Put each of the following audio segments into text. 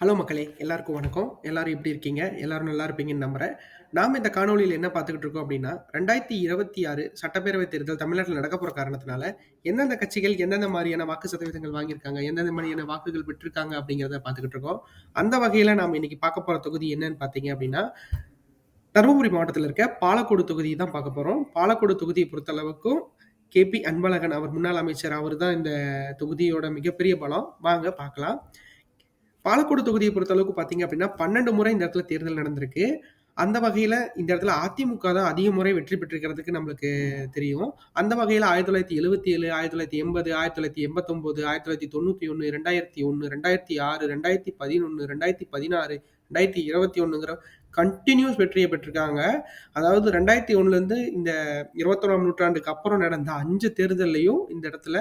Hello மக்களே! எல்லாருக்கும் வணக்கம். எல்லாரும் எப்படி இருக்கீங்க? எல்லாரும் நல்லா இருப்பீங்கன்னு நம்புறேன். நாம இந்த காணொலியில் என்ன பார்த்துக்கிட்டு இருக்கோம் அப்படின்னா, 2026 சட்டப்பேரவை தேர்தல் தமிழ்நாட்டில் நடக்க போகிற காரணத்தினால, எந்தெந்த கட்சிகள் எந்தெந்த மாதிரியான வாக்கு சதவீதங்கள் வாங்கியிருக்காங்க, எந்தெந்த மாதிரியான வாக்குகள் பெற்றிருக்காங்க அப்படிங்கிறத பார்த்துக்கிட்டு இருக்கோம். அந்த வகையில் நாம் இன்னைக்கு பார்க்க போகிற தொகுதி என்னன்னு பார்த்தீங்க அப்படின்னா, தருமபுரி மாவட்டத்தில் இருக்க பாலக்கோடு தொகுதி தான் பார்க்க போகிறோம் பாலக்கோடு தொகுதியை பொறுத்தளவுக்கும் கே.பி. அன்பழகன் அவர் முன்னாள் அமைச்சர். அவர் தான் இந்த தொகுதியோட மிகப்பெரிய பலம். வாங்க பார்க்கலாம். பாலக்கோடு தொகுதியை பொறுத்தளவுக்கு பார்த்தீங்க அப்படின்னா பன்னெண்டு முறை இந்த இடத்துல தேர்தல் நடந்திருக்கு. அந்த வகையில் இந்த இடத்துல அதிமுக தான் அதிக முறை வெற்றி பெற்றிருக்கிறதுக்கு நம்மளுக்கு தெரியும். அந்த வகையில் ஆயிரத்தி தொள்ளாயிரத்தி எழுபத்தி ஏழு ஆயிரத்தி தொள்ளாயிரத்தி எண்பது ஆயிரத்தி தொள்ளாயிரத்தி எண்பத்தொம்போது ஆயிரத்தி தொள்ளாயிரத்தி தொண்ணூற்றி ஒன்று ரெண்டாயிரத்தி ஒன்று ரெண்டாயிரத்தி ஆறு ரெண்டாயிரத்தி பதினொன்று ரெண்டாயிரத்தி பதினாறு ரெண்டாயிரத்தி இருபத்தி ஒன்றுங்கிற கண்டினியூஸ் வெற்றியை பெற்றிருக்காங்க. அதாவது ரெண்டாயிரத்தி ஒன்றுலேருந்து இந்த இருபத்தொன்னாம் நூற்றாண்டுக்கு அப்புறம் நடந்த அஞ்சு தேர்தல்லையும் இந்த இடத்துல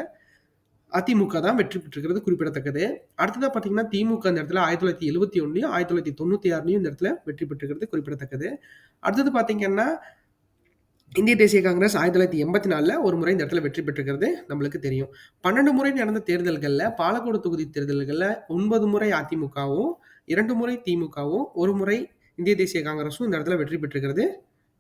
அதிமுக தான் வெற்றி பெற்றிருக்கிறது குறிப்பிடத்தக்கது. அடுத்ததாக பார்த்தீங்கன்னா, திமுக இந்த இடத்துல 1971லயும், 1996லயும் இந்த இடத்துல வெற்றி பெற்றிருக்கிறது குறிப்பிடத்தக்கது. அடுத்தது பார்த்தீங்கன்னா, இந்திய தேசிய காங்கிரஸ் 1984ல ஒரு முறை இந்த இடத்துல வெற்றி பெற்றிருக்கிறது நம்மளுக்கு தெரியும். 12 முறை நடந்த தேர்தல்களில் பாலக்கோடு தொகுதி தேர்தல்களில் ஒன்பது முறை அதிமுகவும், இரண்டு முறை திமுகவும், ஒரு முறை இந்திய தேசிய காங்கிரஸும் இந்த இடத்துல வெற்றி பெற்றிருக்கிறது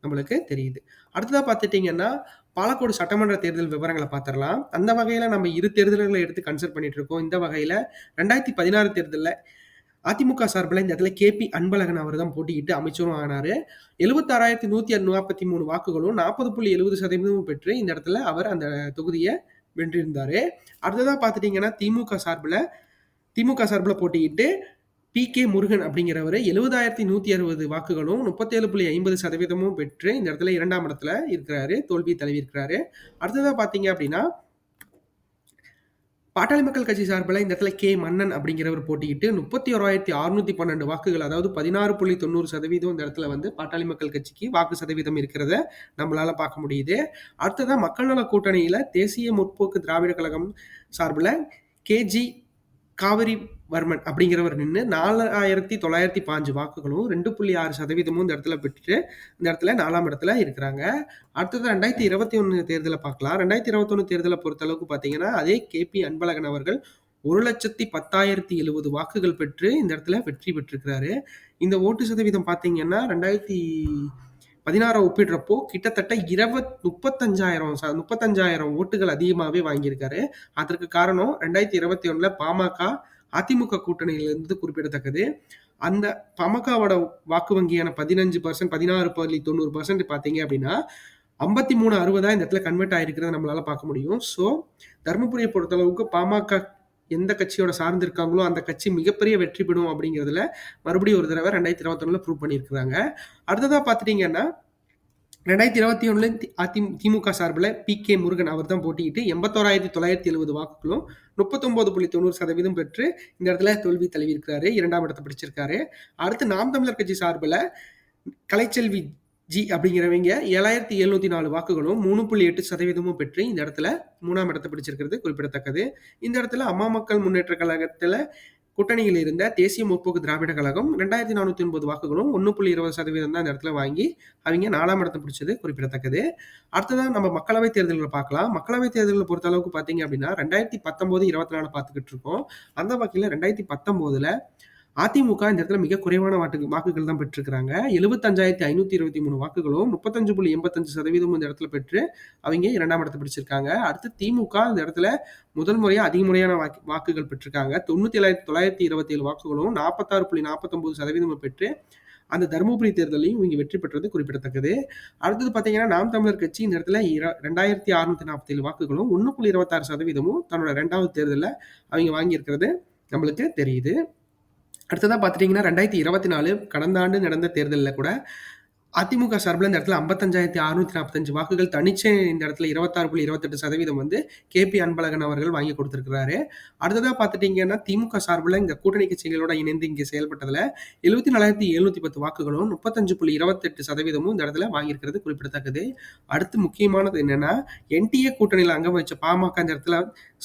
நம்மளுக்கு தெரியுது. அடுத்ததாக பார்த்துட்டிங்கன்னா பாலக்கோடு சட்டமன்ற தேர்தல் விவரங்களை பார்த்துடலாம். அந்த வகையில நம்ம இரு தேர்தல்களை எடுத்து கன்சிடர் பண்ணிட்டு இருக்கோம். இந்த வகையில 2016 தேர்தல்ல அதிமுக சார்பில் இந்த இடத்துல கே பி அன்பழகன் அவர் தான் போட்டியிட்டு அமைச்சரும் ஆனார். எழுபத்தாறாயிரத்தி நூற்றி நாற்பத்தி மூணு வாக்குகளும் 40.70% பெற்று இந்த இடத்துல அவர் அந்த தொகுதியை வென்றிருந்தார். அடுத்ததாக பார்த்துட்டிங்கன்னா திமுக சார்பில் திமுக சார்பில் போட்டியிட்டு பி கே முருகன் அப்படிங்கிறவர் எழுபதாயிரத்தி நூற்றி அறுபது வாக்குகளும் முப்பத்தேழு புள்ளி ஐம்பது சதவீதமும் பெற்று இந்த இடத்துல இரண்டாம் இடத்துல இருக்கிறாரு. தோல்வி தழுவியிருக்கிறாரு. அடுத்ததா பார்த்தீங்க அப்படின்னா பாட்டாளி மக்கள் கட்சி சார்பில் இந்த இடத்துல கே. மன்னன் அப்படிங்கிறவர் போட்டியிட்டு 31,612 வாக்குகள் அதாவது 16.90% இந்த இடத்துல வந்து பாட்டாளி மக்கள் கட்சிக்கு வாக்கு சதவீதம் இருக்கிறத நம்மளால பார்க்க முடியுது. அடுத்ததா மக்கள் நல கூட்டணியில தேசிய முற்போக்கு திராவிட கழகம் சார்பில் கே.ஜி. காவிரி வர்மன் அப்படிங்கிறவர் நின்று நாலாயிரத்தி தொள்ளாயிரத்தி பாஞ்சு வாக்குகளும் ரெண்டு புள்ளி ஆறு சதவீதமும் இந்த இடத்துல பெற்றுட்டு இந்த இடத்துல நாலாம் இடத்துல இருக்கிறாங்க. அடுத்தது ரெண்டாயிரத்தி இருபத்தி ஒன்று தேர்தலை பார்க்கலாம். ரெண்டாயிரத்தி இருபத்தொன்னு தேர்தலை பொறுத்தளவுக்கு பார்த்தீங்கன்னா அதே கேபி அன்பழகன் அவர்கள் ஒரு லட்சத்தி பத்தாயிரத்தி எழுபது வாக்குகள் பெற்று இந்த இடத்துல வெற்றி பெற்றிருக்கிறாரு. இந்த ஓட்டு சதவீதம் பார்த்தீங்கன்னா ரெண்டாயிரத்தி பதினாறை ஒப்பிடுறப்போ கிட்டத்தட்ட இருபத் முப்பத்தஞ்சாயிரம் முப்பத்தஞ்சாயிரம் ஓட்டுகள் அதிகமாகவே வாங்கியிருக்காரு. அதற்கு காரணம் ரெண்டாயிரத்தி இருபத்தி ஒன்றில் பாமக அதிமுக கூட்டணியிலிருந்து குறிப்பிடத்தக்கது. அந்த பாமகவோட வாக்கு வங்கியான 15% 16.90% பார்த்தீங்க அப்படின்னா, 53.60 இந்த இடத்துல கன்வெர்ட் ஆயிருக்கிறத நம்மளால பார்க்க முடியும். ஸோ, தர்மபுரிய பொறுத்தளவுக்கு பாமக எந்த கட்சியோட சார்ந்து இருக்காங்களோ, அந்த கட்சி மிகப்பெரிய வெற்றி பெறும் அப்படிங்கிறதுல மறுபடியும் ஒரு தடவை ரெண்டாயிரத்தி இருபத்தொன்னுல ப்ரூவ் பண்ணியிருக்கிறாங்க. அடுத்ததாக பார்த்துட்டீங்கன்னா, ரெண்டாயிரத்தி இருபத்தி ஒன்றில் திமுக சார்பில் பி கே முருகன் அவர் தான் போட்டியிட்டு எண்பத்தோராயிரத்தி தொள்ளாயிரத்தி எழுபது வாக்குகளும் முப்பத்தொம்போது புள்ளி தொண்ணூறு சதவீதம் பெற்று இந்த இடத்துல தோல்வி தழுவியிருக்கிறாரு. இரண்டாம் இடத்தை பிடிச்சிருக்காரு. அடுத்து நாம் தமிழர் கட்சி சார்பில் கலைச்செல்வி ஜி அப்படிங்கிறவங்க ஏழாயிரத்தி எழுநூத்தி நாலு வாக்குகளும் மூணு புள்ளி எட்டு சதவீதமும் பெற்று இந்த இடத்துல மூணாம் இடத்தை பிடிச்சிருக்கிறது குறிப்பிடத்தக்கது. இந்த இடத்துல அம்மா மக்கள் முன்னேற்ற கழகத்தில் கூட்டணியில் இருந்த தேசிய முற்போக்கு திராவிட கழகம் 2,409 வாக்குகளும் 1.20% தான் இந்த இடத்துல வாங்கி அவங்க நாலாம் இடத்தை பிடிச்சது குறிப்பிடத்தக்கது. அடுத்ததாக நம்ம மக்களவை தேர்தல்களை பார்க்கலாம். மக்களவை தேர்தல்கள பொறுத்த அளவுக்கு பார்த்தீங்க அப்படின்னா, 2019, 24 பார்த்துக்கிட்டு இருக்கோம். அந்த வகையில் ரெண்டாயிரத்தி பத்தொம்போதில் அதிமுக இந்த இடத்துல மிக குறைவான வாக்கு வாக்குகள் தான் பெற்றிருக்கிறாங்க. எழுபத்தஞ்சாயிரத்தி ஐநூத்தி இருபத்தி மூணு வாக்குகளும் முப்பத்தஞ்சு புள்ளி எண்பத்தஞ்சு சதவீதமும் இந்த இடத்துல பெற்று அவங்க இரண்டாம் இடத்தை பிடிச்சிருக்காங்க. அடுத்து திமுக இந்த இடத்துல முதல் முறையாக அதிகமுறையான வாக்கு வாக்குகள் பெற்றிருக்காங்க. தொண்ணூத்தி ஏழாயிரத்தி தொள்ளாயிரத்தி இருபத்தி ஏழு வாக்குகளும் நாற்பத்தாறு புள்ளி நாற்பத்தொன்பது சதவீதமும் பெற்று அந்த தருமபுரி தேர்தலையும் இவங்க வெற்றி பெற்றது குறிப்பிடத்தக்கது. அடுத்தது பார்த்தீங்கன்னா நாம் தமிழர் கட்சி இந்த இடத்துல ரெண்டாயிரத்தி அறுநூத்தி நாற்பத்தி ஏழு வாக்குகளும் ஒன்று புள்ளி இருபத்தாறு சதவீதமும் தன்னோட ரெண்டாவது தேர்தலில் அவங்க வாங்கியிருக்கிறது. நம்மளுக்கு தெரியுது. அடுத்ததாக பார்த்துட்டிங்கன்னா ரெண்டாயிரத்தி இருபத்தி நாலு கடந்த ஆண்டு நடந்த தேர்தலில் கூட அதிமுக சார்பில் இந்த இடத்துல 55,645 வாக்குகள் தனிச்சே இந்த இடத்துல 26.28% வந்து கே.பி. அன்பழகன் அவர்கள் வாங்கி கொடுத்துருக்கிறாரு அடுத்ததாக பார்த்துட்டீங்கன்னா, திமுக சார்பில் இந்த கூட்டணி கட்சிகளோட இணைந்து இங்கே செயல்பட்டதில் எழுபத்தி நாலாயிரத்தி எழுநூத்தி பத்து வாக்குகளும் முப்பத்தஞ்சு புள்ளி இருபத்தெட்டு சதவீதமும் இந்த இடத்துல வாங்கியிருக்கிறது குறிப்பிடத்தக்கது. அடுத்து முக்கியமானது என்னன்னா, என்.டி.ஏ கூட்டணியில் அங்கம் வச்ச பாமக இந்த இடத்துல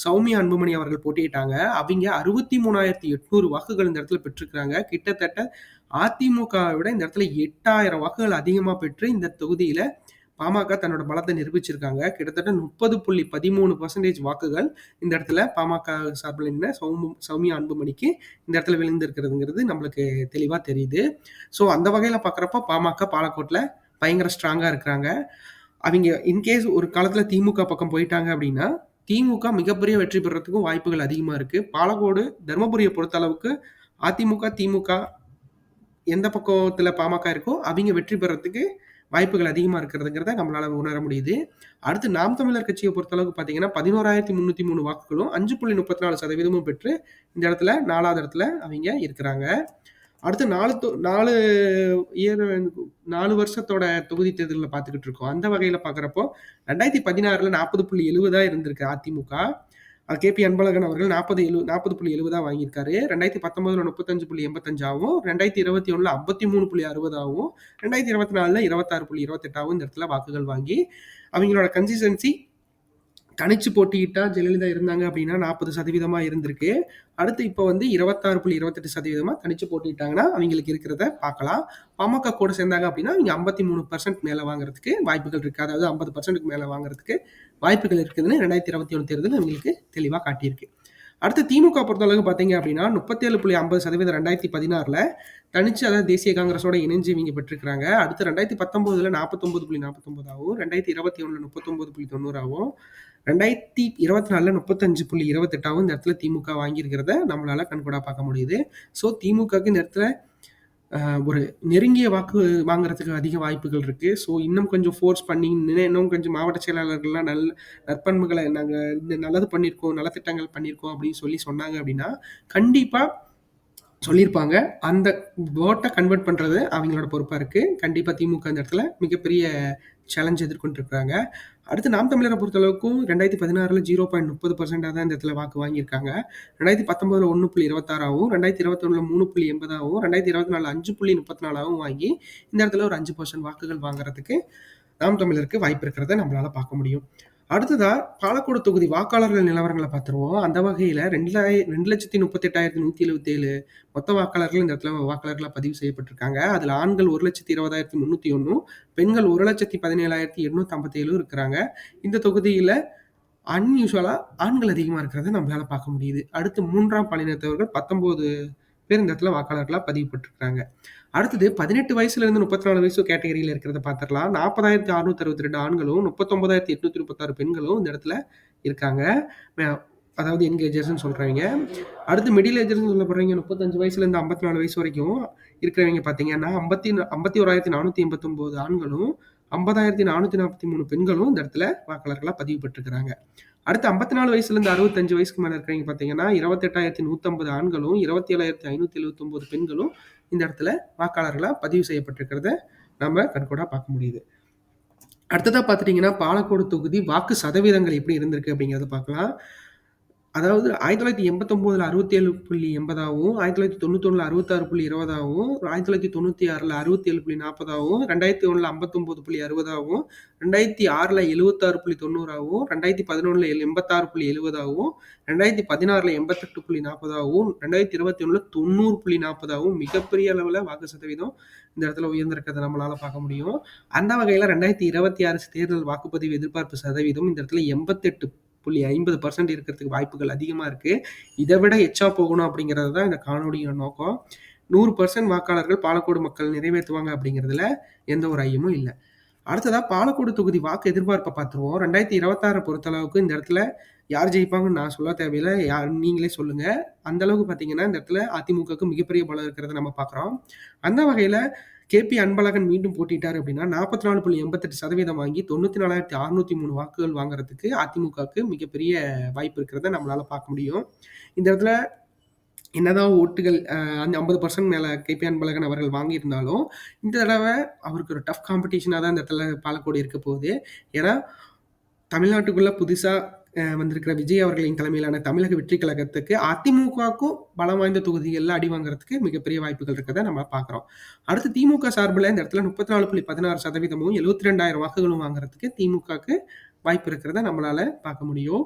சௌமியா அன்புமணி அவர்கள் போட்டியிட்டாங்க. அவங்க அறுபத்தி மூணாயிரத்தி எட்நூறு வாக்குகள் இந்த இடத்துல பெற்றிருக்கிறாங்க. கிட்டத்தட்ட அதிமுகவை விட இந்த இடத்துல 8,000 வாக்குகள் அதிகமாக பெற்று இந்த தொகுதியில் பாமக தன்னோட பலத்தை நிரூபிச்சிருக்காங்க. கிட்டத்தட்ட முப்பது புள்ளி பதிமூணு பர்சன்டேஜ் வாக்குகள் இந்த இடத்துல பாமக சார்பில் என்ன சௌமு சௌமியா அன்புமணிக்கு இந்த இடத்துல விழுந்திருக்கிறதுங்கிறது நம்மளுக்கு தெளிவாக தெரியுது. ஸோ அந்த வகையில் பார்க்குறப்ப பாமக பாலக்கோட்டில் பயங்கர ஸ்ட்ராங்காக இருக்கிறாங்க. அவங்க இன்கேஸ் ஒரு காலத்தில் திமுக பக்கம் போயிட்டாங்க அப்படின்னா திமுக மிகப்பெரிய வெற்றி பெறத்துக்கும் வாய்ப்புகள் அதிகமாக இருக்குது பாலக்கோடு தருமபுரியை பொறுத்த அளவுக்கு அதிமுக திமுக எந்த பக்கத்தில் பாமக இருக்கோ அவங்க வெற்றி பெறத்துக்கு வாய்ப்புகள் அதிகமாக இருக்கிறதுங்கிறத நம்மளால் உணர முடியுது. அடுத்து நாம் தமிழர் கட்சியை பொறுத்தளவுக்கு பார்த்தீங்கன்னா பதினோராயிரத்தி முந்நூற்றி மூணு வாக்குகளும் அஞ்சு புள்ளி முப்பத்தி நாலு சதவீதமும் பெற்று இந்த இடத்துல நாலாவது இடத்துல அவங்க இருக்கிறாங்க. அடுத்து நாலு நாலு இயர் நாலு வருஷத்தோட தொகுதி தேர்தலில் பார்த்துக்கிட்டு இருக்கோம். அந்த வகையில் பார்க்குறப்போ ரெண்டாயிரத்தி பதினாறில் நாற்பது புள்ளி எழுபதாக இருந்திருக்கு அதிமுக. கே பி அன்பழகன் அவர்கள் நாற்பது எழு நாற்பது புள்ளி எழுபதாக வாங்கியிருக்காரு. ரெண்டாயிரத்தி பத்தொன்பதுல முப்பத்தஞ்சு புள்ளி எண்பத்தஞ்சாவும் ரெண்டாயிரத்தி இருபத்தி ஒன்றில் ஐம்பத்தி மூணு புள்ளி அறுபதாகவும் ரெண்டாயிரத்தி இருபத்தி நாலில் இருபத்தாறு புள்ளி இருபத்தெட்டாவும் இந்த இடத்துல வாக்குகள் வாங்கி. அவங்களோட கன்சிஸ்டன்சி தனிச்சு போட்டிக்கிட்டா ஜெயலலிதா இருந்தாங்க அப்படின்னா நாற்பது சதவீதமாக இருந்திருக்கு. அடுத்து இப்போ வந்து இருபத்தாறு புள்ளி இருபத்தெட்டு சதவீதமாக தனிச்சு போட்டிட்டாங்கன்னா அவங்களுக்கு இருக்கிறத பார்க்கலாம். பாமக கூட சேர்ந்தாங்க அப்படின்னா அவங்க ஐம்பத்தி மூணு பர்சன்ட் மேலே வாங்குறதுக்கு வாய்ப்புகள் இருக்குது அதாவது ஐம்பது பர்சன்ட்டுக்கு மேலே வாங்குறதுக்கு வாய்ப்புகள் இருக்குதுன்னு ரெண்டாயிரத்தி இருபத்தி ஒன்று தேர்தல் அவங்களுக்கு தெளிவாக காட்டியிருக்கு. அடுத்து திமுக பொறுத்தளவுக்கு பார்த்தீங்க அப்படின்னா முப்பத்தேழு புள்ளி ஐம்பது சதவீதம் ரெண்டாயிரத்தி பதினாறில் தனிச்சு அதாவது தேசிய காங்கிரஸோட இணைஞ்சு இவங்க பெற்றிருக்கிறாங்க. அடுத்து ரெண்டாயிரத்தி பத்தொம்போதில் நாற்பத்தொம்பது புள்ளி நாற்பத்தொம்பதாகவும் ரெண்டாயிரத்தி இருபத்தி ஒன்றில் முப்பத்தொம்பது புள்ளி தொண்ணூறாகவும் ரெண்டாயிரத்தி இருபத்தி நாலில் முப்பத்தஞ்சு புள்ளி இருபத்தெட்டாவும் இந்த இடத்துல திமுக வாங்கியிருக்கிறத நம்மளால கண்கூடாக பார்க்க முடியுது. ஸோ திமுகவுக்கு இந்த இடத்துல ஒரு நெருங்கிய வாக்கு வாங்குறதுக்கு அதிக வாய்ப்புகள் இருக்குது ஸோ இன்னும் கொஞ்சம் ஃபோர்ஸ் பண்ணி இன்னும் கொஞ்சம் மாவட்ட செயலாளர்கள்லாம் நல்ல நற்பண்புகளை நாங்கள் இந்த நல்லது பண்ணியிருக்கோம் நலத்திட்டங்கள் பண்ணியிருக்கோம் அப்படின்னு சொல்லி சொன்னாங்க அப்படின்னா கண்டிப்பாக சொல்லியிருப்பாங்க. அந்த ஓட்டை கன்வெர்ட் பண்ணுறது அவங்களோட பொறுப்பாக இருக்குது கண்டிப்பாக திமுக அந்த இடத்துல மிகப்பெரிய சேலஞ்ச் எதிர்கொண்டிருக்கிறாங்க. அடுத்து நாம் தமிழரை பொறுத்தளவுக்கும் ரெண்டாயிரத்தி பதினாறில் ஜீரோ பாயிண்ட் முப்பது பர்சென்டாக தான் இந்த இடத்துல வாக்கு வாங்கியிருக்காங்க. ரெண்டாயிரத்தி பத்தொம்பதில் ஒன்று புள்ளி இருபத்தாறாவும் ரெண்டாயிரத்தி இருபத்தொன்னில் மூணு புள்ளி எண்பதாகவும் ரெண்டாயிரத்தி இருபத்தி நாலு அஞ்சு புள்ளி முப்பத்தி நாலாவும் வாங்கி இந்த இடத்துல ஒரு அஞ்சு பர்சன்ட் வாக்குகள் வாங்குறதுக்கு நாம் தமிழருக்கு வாய்ப்பு இருக்கிறத நம்மளால் பார்க்க முடியும். அடுத்ததா பாலக்கோடு தொகுதி வாக்காளர்கள் நிலவரங்களை பார்த்துருவோம். அந்த வகையில் ரெண்டு ரெண்டு லட்சத்தி முப்பத்தி எட்டாயிரத்தி நூற்றி எழுபத்தி ஏழு மொத்த வாக்காளர்கள் இந்த இடத்துல வாக்காளர்களாக பதிவு செய்யப்பட்டிருக்காங்க. அதில் ஆண்கள் ஒரு லட்சத்தி இருபதாயிரத்தி முந்நூற்றி ஒன்றும் பெண்கள் ஒரு லட்சத்தி பதினேழாயிரத்தி எண்ணூற்றி ஐம்பத்தேழும் இருக்கிறாங்க. இந்த தொகுதியில் அன்யூஷுவலாக ஆண்கள் அதிகமாக இருக்கிறத நம்மளால பார்க்க முடியுது. அடுத்து மூன்றாம் பாலினத்தவர்கள் பத்தொம்போது பேர் இந்த இடத்துல வாக்காளர்களாக பதிவுபட்டிருக்கிறாங்க அடுத்தது பதினெட்டு வயசுலேருந்து முப்பத்தி நாலு வயசு கேட்டகரியில் இருக்கிறத பார்த்துடலாம். நாற்பதாயிரத்தி அறுநூத்தி அறுபத்தி ரெண்டு ஆண்களும் முப்பத்தொன்பதாயிரத்தி எட்நூத்தி முப்பத்தாறு பெண்களும் இந்த இடத்துல இருக்காங்க. அதாவது என்கேஜர்ஸ்னு சொல்கிறவங்க அடுத்து மிடில் ஏஜர்ஸ்னு சொல்லப்படுறவங்க முப்பத்தஞ்சு வயசுலேருந்து ஐம்பத்தி நாலு வயசு வரைக்கும் இருக்கிறவங்க பார்த்தீங்கன்னா ஐம்பத்தி ஐம்பத்தி ஓராயிரத்தி நானூற்றி எண்பத்தொம்போது ஆண்களும் ஐம்பதாயிரத்தி நானூற்றி நாற்பத்தி மூணு பெண்களும் இந்த இடத்துல வாக்காளர்களாக பதிவு பெற்றிருக்கிறாங்க அடுத்து ஐம்பத்தி நாலு வயசுலேருந்து அறுபத்தஞ்சு வயசுக்கு மேலே இருக்கிறவங்க பார்த்தீங்கன்னா இருபத்தெட்டாயிரத்தி நூற்றம்பது ஆண்களும் இருபத்தி ஏழாயிரத்தி ஐநூற்றி எழுபத்தொம்போது பெண்களும் இந்த இடத்துல வாக்காளர்களாக பதிவு செய்யப்பட்டிருக்கிறத நம்ம கண்கூடாக பார்க்க முடியுது. அடுத்ததாக பார்த்துட்டிங்கன்னா பாலக்கோடு தொகுதி வாக்கு சதவீதங்கள் எப்படி இருந்திருக்கு அப்படிங்கிறத பார்க்கலாம். அதாவது ஆயிரத்தி தொள்ளாயிரத்தி எண்பத்தொம்போதில் அறுபத்தி ஏழு புள்ளி எண்பதாகவும் ஆயிரத்தி தொள்ளாயிரத்தி தொண்ணூத்தொன்னில் அறுபத்தாறு புள்ளி இருபதாகவும் ஆயிரத்தி தொள்ளாயிரத்தி தொண்ணூற்றி ஆறில் அறுபத்தி ஏழு புள்ளி நாற்பதாகவும் ரெண்டாயிரத்தி ஒன்றில் ஐம்பத்தொம்போது புள்ளி அறுபதாகவும் ரெண்டாயிரத்தி ஆறில் எழுபத்தாறு புள்ளி தொண்ணூறாகவும் ரெண்டாயிரத்தி பதினொன்றில் எண்பத்தாறு புள்ளி எழுபதாகவும் ரெண்டாயிரத்தி பதினாறில் எண்பத்தெட்டு புள்ளி நாற்பதாகவும் ரெண்டாயிரத்தி இருபத்தி ஒன்றில் தொண்ணூறு புள்ளி நாற்பதாகவும் மிகப்பெரிய அளவில் வாக்கு சதவீதம் இந்த இடத்துல உயர்ந்திருக்கிறத நம்மளால் பார்க்க முடியும். அந்த வகையில் ரெண்டாயிரத்தி இருபத்தி ஆறு தேர்தல் வாக்குப்பதிவு எதிர்பார்ப்பு சதவீதம் இந்த இடத்துல எண்பத்தெட்டு புள்ளி ஐம்பது பர்சன்ட் இருக்கிறதுக்கு வாய்ப்புகள் அதிகமாக இருக்குது இதை விட எச்சா போகணும் அப்படிங்கிறது தான் இந்த காணொலியோட நோக்கம். நூறு பர்சன்ட் வாக்காளர்கள் பாலக்கோடு மக்கள் நிறைவேற்றுவாங்க அப்படிங்கிறதுல எந்த ஒரு ஐயமும் இல்லை. அடுத்ததாக பாலக்கோடு தொகுதி வாக்கு எதிர்பார்ப்பை பார்த்துருவோம். ரெண்டாயிரத்தி இருபத்தாறு பொறுத்தளவுக்கு இந்த இடத்துல யார் ஜெயிப்பாங்கன்னு நான் சொல்ல தேவையில்லை. யார் நீங்களே சொல்லுங்கள் அந்த அளவுக்கு பார்த்தீங்கன்னா இந்த இடத்துல அதிமுகவுக்கு மிகப்பெரிய பலம் இருக்கிறத நம்ம பார்க்குறோம். அந்த வகையில் கே பி அன்பழகன் மீண்டும் போட்டிட்டார் அப்படின்னா நாற்பத்தி நாலு புள்ளி எண்பத்தெட்டு சதவீதம் வாங்கி தொண்ணூற்றி நாலாயிரத்தி அறுநூத்தி மூணு வாக்குகள் வாங்குறதுக்கு அதிமுகவுக்கு மிகப்பெரிய வாய்ப்பு இருக்கிறத நம்மளால பார்க்க முடியும். இந்த இடத்துல என்னதான் ஓட்டுகள் அந்த ஐம்பது பர்சன்ட் மேலே கேபி அன்பழகன் அவர்கள் வாங்கியிருந்தாலும் இந்த தடவை அவருக்கு ஒரு டஃப் காம்படிஷனாக தான் இந்த இடத்துல பாலக்கோடு இருக்க போகுது. ஏன்னா தமிழ்நாட்டுக்குள்ளே புதுசாக வந்திருக்கிற விஜய் அவர்களின் தலைமையிலான தமிழக வெற்றி கழகத்துக்கு அதிமுகவுக்கும் பலம் வாய்ந்த தொகுதிகளில் அடி வாங்குறதுக்கு மிகப்பெரிய வாய்ப்புகள் இருக்கிறத நம்ம பார்க்குறோம். அடுத்து திமுக சார்பில் இந்த இடத்துல முப்பத்தி நாலு புள்ளி பதினாறு சதவீதமும் எழுபத்தி ரெண்டாயிரம் வாக்குகளும் வாங்குறதுக்கு திமுகவுக்கு வாய்ப்பு இருக்கிறத நம்மளால பார்க்க முடியும்.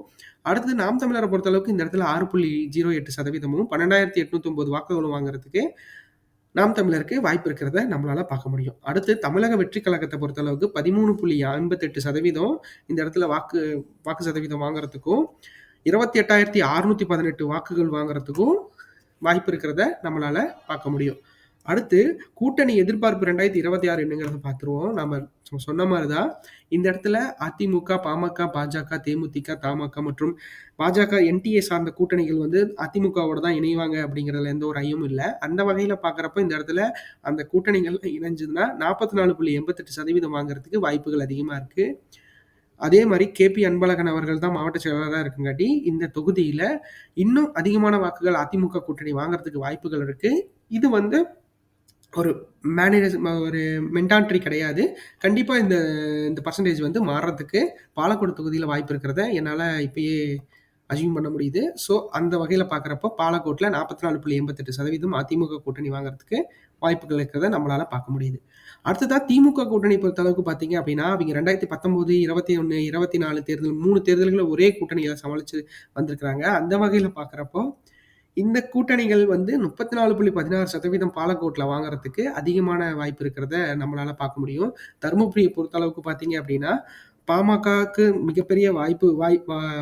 அடுத்தது நாம் தமிழரை பொறுத்தளவுக்கு இந்த இடத்துல ஆறு புள்ளி ஜீரோ எட்டு சதவீதமும் பன்னெண்டாயிரத்தி எட்நூத்தி ஒன்பது வாக்குகளும் வாங்குறதுக்கு நாம் தமிழருக்கு வாய்ப்பு இருக்கிறத நம்மளால பார்க்க முடியும். அடுத்து தமிழக வெற்றி கழகத்த பொறுத்தளவுக்கு 13.58% சதவீதம் இந்த இடத்துல வாக்கு வாக்கு சதவீதம் வாங்குறதுக்கும், 28,618 வாக்குகள் வாங்குறதுக்கும் வாய்ப்பு இருக்கிறத நம்மளால பார்க்க முடியும். அடுத்து கூட்டணி எதிர்பார்ப்பு 2026 என்னங்கிறத பார்த்துருவோம். நாம சொன்ன மாதிரி தான். இந்த இடத்துல அதிமுக, பாமக, பாஜக, தேமுதிக, தமாக மற்றும் பாஜக, என்டிஏ சார்ந்த கூட்டணிகள் வந்து அதிமுகவோட தான் இணைவாங்க அப்படிங்கிறதுல எந்த ஒரு ஐயமும் இல்லை அந்த வகையில பார்க்குறப்ப இந்த இடத்துல அந்த கூட்டணிகள் இணைஞ்சதுன்னா 44.88% வாங்குறதுக்கு வாய்ப்புகள் அதிகமா இருக்கு. அதே மாதிரி கே.பி. அன்பழகன் அவர்கள் தான் மாவட்ட செயலாளராக இருக்கங்காட்டி, இந்த தொகுதியில இன்னும் அதிகமான வாக்குகள் அதிமுக கூட்டணி வாங்குறதுக்கு வாய்ப்புகள் இருக்கு. இது வந்து ஒரு மேனேஜ் ஒரு மென்டான்ட்ரி கிடையாது. கண்டிப்பாக இந்த இந்த பர்சன்டேஜ் வந்து மாறுறதுக்கு பாலக்கோடு தொகுதியில் வாய்ப்பு இருக்கிறத என்னால் இப்பயே அசியூம் பண்ண முடியுது. ஸோ அந்த வகையில் பார்க்குறப்போ பாலக்கோட்டில் நாற்பத்தி நாலு புள்ளி எண்பத்தெட்டு சதவீதம் அதிமுக கூட்டணி வாங்குறதுக்கு வாய்ப்புகள் இருக்கிறத நம்மளால் பார்க்க முடியுது. அடுத்ததாக திமுக கூட்டணி பொறுத்த அளவுக்கு பார்த்தீங்க அப்படின்னா, அவங்க ரெண்டாயிரத்தி பத்தொம்போது இருபத்தி ஒன்று இருபத்தி நாலு தேர்தல் மூணு தேர்தல்களில் ஒரே கூட்டணியில் சமாளித்து வந்திருக்கிறாங்க. அந்த வகையில் பார்க்குறப்போ, இந்த கூட்டணிகள் வந்து முப்பத்தி நாலு புள்ளி பதினாறு சதவீதம் பாலக்கோட்டில் வாங்குறதுக்கு அதிகமான வாய்ப்பு இருக்கிறத நம்மளால பார்க்க முடியும். தருமபுரியை பொறுத்த அளவுக்கு பார்த்தீங்க அப்படின்னா, பாமகக்கு மிகப்பெரிய வாய்ப்பு வாய்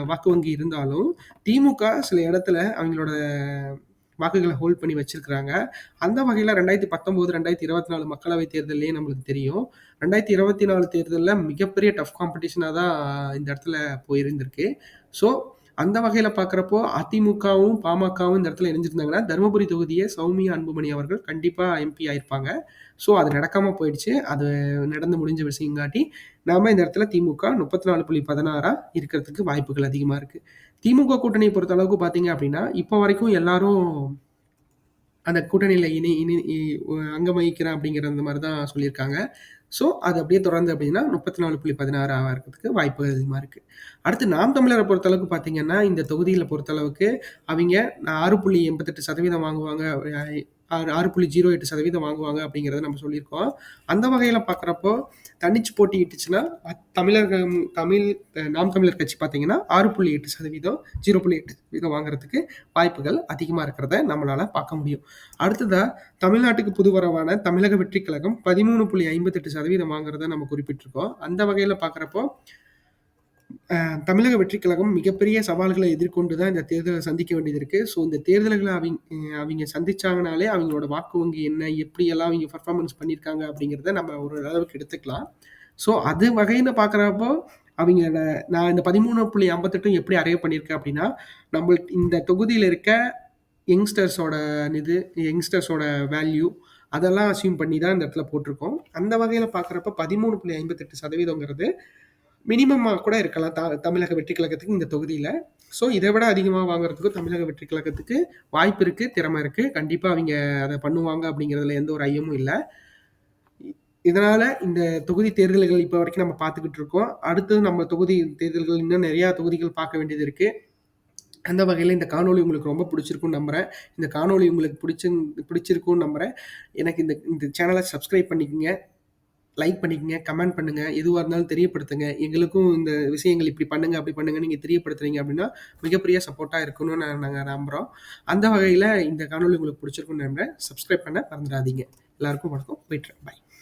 வாக்கு வங்கி இருந்தாலும், திமுக சில இடத்துல அவங்களோட வாக்குகளை ஹோல்ட் பண்ணி வச்சிருக்கிறாங்க. அந்த வகையில் ரெண்டாயிரத்தி பத்தொம்போது ரெண்டாயிரத்தி இருபத்தி நாலு மக்களவை தேர்தலையே நம்மளுக்கு தெரியும். ரெண்டாயிரத்தி இருபத்தி நாலு தேர்தலில் மிகப்பெரிய டஃப் காம்படிஷனாக தான் இந்த இடத்துல போயிருந்திருக்கு. ஸோ அந்த வகையில பார்க்குறப்போ அதிமுகவும், பாமகவும் இந்த இடத்துல இணைஞ்சிருந்தாங்கன்னா, தருமபுரி தொகுதியை சௌமியா அன்புமணி அவர்கள் கண்டிப்பா எம்பி ஆயிருப்பாங்க. ஸோ அது நடக்காம போயிடுச்சு. அது நடந்து முடிஞ்ச விஷயங்காட்டி, நாம இந்த இடத்துல திமுக 34.16ஆ இருக்கிறதுக்கு வாய்ப்புகள் அதிகமா இருக்கு. திமுக கூட்டணியை பொறுத்த அளவுக்கு பார்த்தீங்க அப்படின்னா, இப்போ வரைக்கும் எல்லாரும் அந்த கூட்டணியில இணை இணை இ அங்கம் வகிக்கிறேன் அப்படிங்கிற அந்த மாதிரி தான் சொல்லியிருக்காங்க. ஸோ அது அப்படியே தொடர்ந்து அப்படின்னா 34.16ஆ இருக்கிறதுக்கு வாய்ப்புகள் அதிகமாக இருக்குது அடுத்து நாம் தமிழரை பொறுத்தளவுக்கு பார்த்தீங்கன்னா, இந்த தொகுதியில் பொறுத்தளவுக்கு அவங்க ஆறு புள்ளி எண்பத்தெட்டு சதவீதம் வாங்குவாங்க. ஆறு புள்ளி ஜீரோ எட்டு சதவீதம் வாங்குவாங்க அப்படிங்கிறத நம்ம சொல்லியிருக்கோம். அந்த வகையில் பார்க்குறப்போ, தனிச்சு போட்டியிட்டுச்சுன்னா, தமிழர்கள் தமிழ் நாம் தமிழர் கட்சி பார்த்தீங்கன்னா 6.8% 0.8% வாங்குறதுக்கு வாய்ப்புகள் அதிகமாக இருக்கிறத நம்மளால் பார்க்க முடியும். அடுத்ததாக தமிழ்நாட்டுக்கு புதுவரவான தமிழக வெற்றி கழகம் 13.58% வாங்குறத நம்ம குறிப்பிட்டிருக்கோம். அந்த வகையில் பார்க்குறப்போ, தமிழக வெற்றி கழகம் மிகப்பெரிய சவால்களை எதிர்கொண்டு தான் இந்த தேர்தலை சந்திக்க வேண்டியது இருக்கு. ஸோ இந்த தேர்தல்களை அவங்க அவங்க சந்திச்சாங்கனாலே அவங்களோட வாக்கு வங்கி என்ன? எப்படியெல்லாம் அவங்க பெர்ஃபார்மன்ஸ் பண்ணியிருக்காங்க? அப்படிங்கிறத நம்ம ஒரு அளவுக்கு எடுத்துக்கலாம். ஸோ அது வகைன்னு பார்க்குறப்போ, அவங்களோட நான் இந்த 13.58 எப்படி அரைவ் பண்ணியிருக்கேன் அப்படின்னா, நம்மளுக்கு இந்த தொகுதியில் இருக்க யங்ஸ்டர்ஸோட இது யங்ஸ்டர்ஸோட வேல்யூ அதெல்லாம் அசியூம் பண்ணி தான் இந்த இடத்துல போட்டிருக்கோம். அந்த வகையில் பார்க்குறப்ப பதிமூணு புள்ளி ஐம்பத்தெட்டு சதவீதங்கிறது மினிமமாக கூட இருக்கலாம். த தமிழக வெற்றி கழகத்துக்கு இந்த தொகுதியில் ஸோ இதை விட அதிகமாக வாங்குறதுக்கும் தமிழக வெற்றி கழகத்துக்கு வாய்ப்பு இருக்குது திறமை இருக்குது கண்டிப்பாக அவங்க அதை பண்ணுவாங்க அப்படிங்கிறதுல எந்த ஒரு ஐயமும் இல்லை இதனால் இந்த தொகுதி தேர்தல்கள் இப்போ வரைக்கும் நம்ம பார்த்துக்கிட்டு இருக்கோம். அடுத்து நம்ம தொகுதி தேர்தல்கள் இன்னும் நிறையா தொகுதிகள் பார்க்க வேண்டியது இருக்குது அந்த வகையில் இந்த காணொளி உங்களுக்கு ரொம்ப பிடிச்சிருக்கும்னு நம்புறேன். இந்த காணொளி உங்களுக்கு பிடிச்சி பிடிச்சிருக்கும்னு நம்புறேன். எனக்கு இந்த இந்த சேனலை சப்ஸ்கிரைப் பண்ணிக்கங்க. லைக் பண்ணிக்கங்க, கமெண்ட் பண்ணுங்க. எதுவாக இருந்தாலும் தெரியப்படுத்துங்க. எங்களுக்கும் இந்த விஷயங்கள் இப்படி பண்ணுங்க, அப்படி பண்ணுங்க நீங்க தெரியப்படுத்துறீங்க அப்படின்னா, மிகப்பெரிய சப்போர்ட்டா இருக்கணும்னு நாங்கள் நம்புகிறோம் நம்புறோம். அந்த வகையில் இந்த காணொளி உங்களுக்கு பிடிச்சிருக்கும்னு நம்புறேன். சப்ஸ்கிரைப் பண்ண மறந்துடாதீங்க. எல்லாருக்கும் வணக்கம். விட்றேன். பாய்.